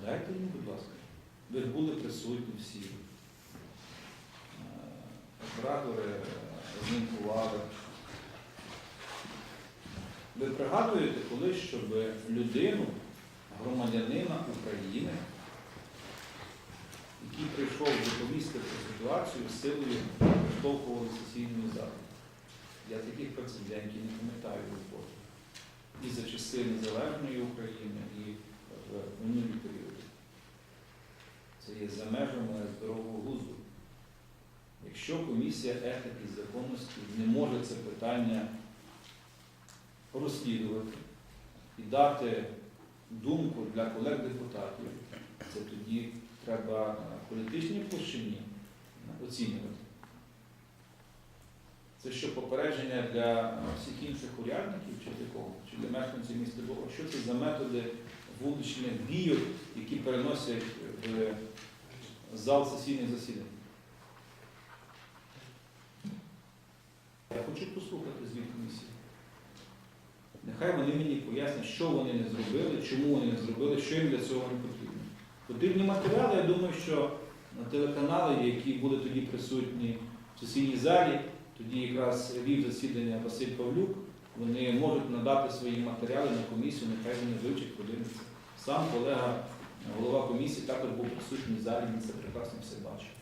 Нагадайте їм, будь ласка. Ви були присутні всі. Е, Оператори е, знімкували. Ви пригадуєте колись, щоб людину, громадянина України, який прийшов доповісти про ситуацію, силою штовхували сесійної зали. Я таких прецедентів не пам'ятаю в. І за часи незалежної України, і в за межами здорового глузду. Якщо комісія етики законності не може це питання розслідувати і дати думку для колег-депутатів, це тоді треба політичній площині оцінювати. Це що попередження для всіх інших урядників чи для кого? Чи для мешканців міста Львова? Що це за методи вуличних бійок, які переносять в зал сесійних засідань? Я хочу послухати звіт комісії. Нехай вони мені пояснять, що вони не зробили, чому вони не зробили, що їм для цього не потрібно. Потрібні матеріали, я думаю, що на телеканали, які були тоді присутні в сесійній залі, тоді якраз вів засідання Василь Павлюк, вони можуть надати свої матеріали на комісію, нехай вони вивчать, подивляться. Сам колега, голова комісії, також був присутній в залі, він це прекрасно все бачив.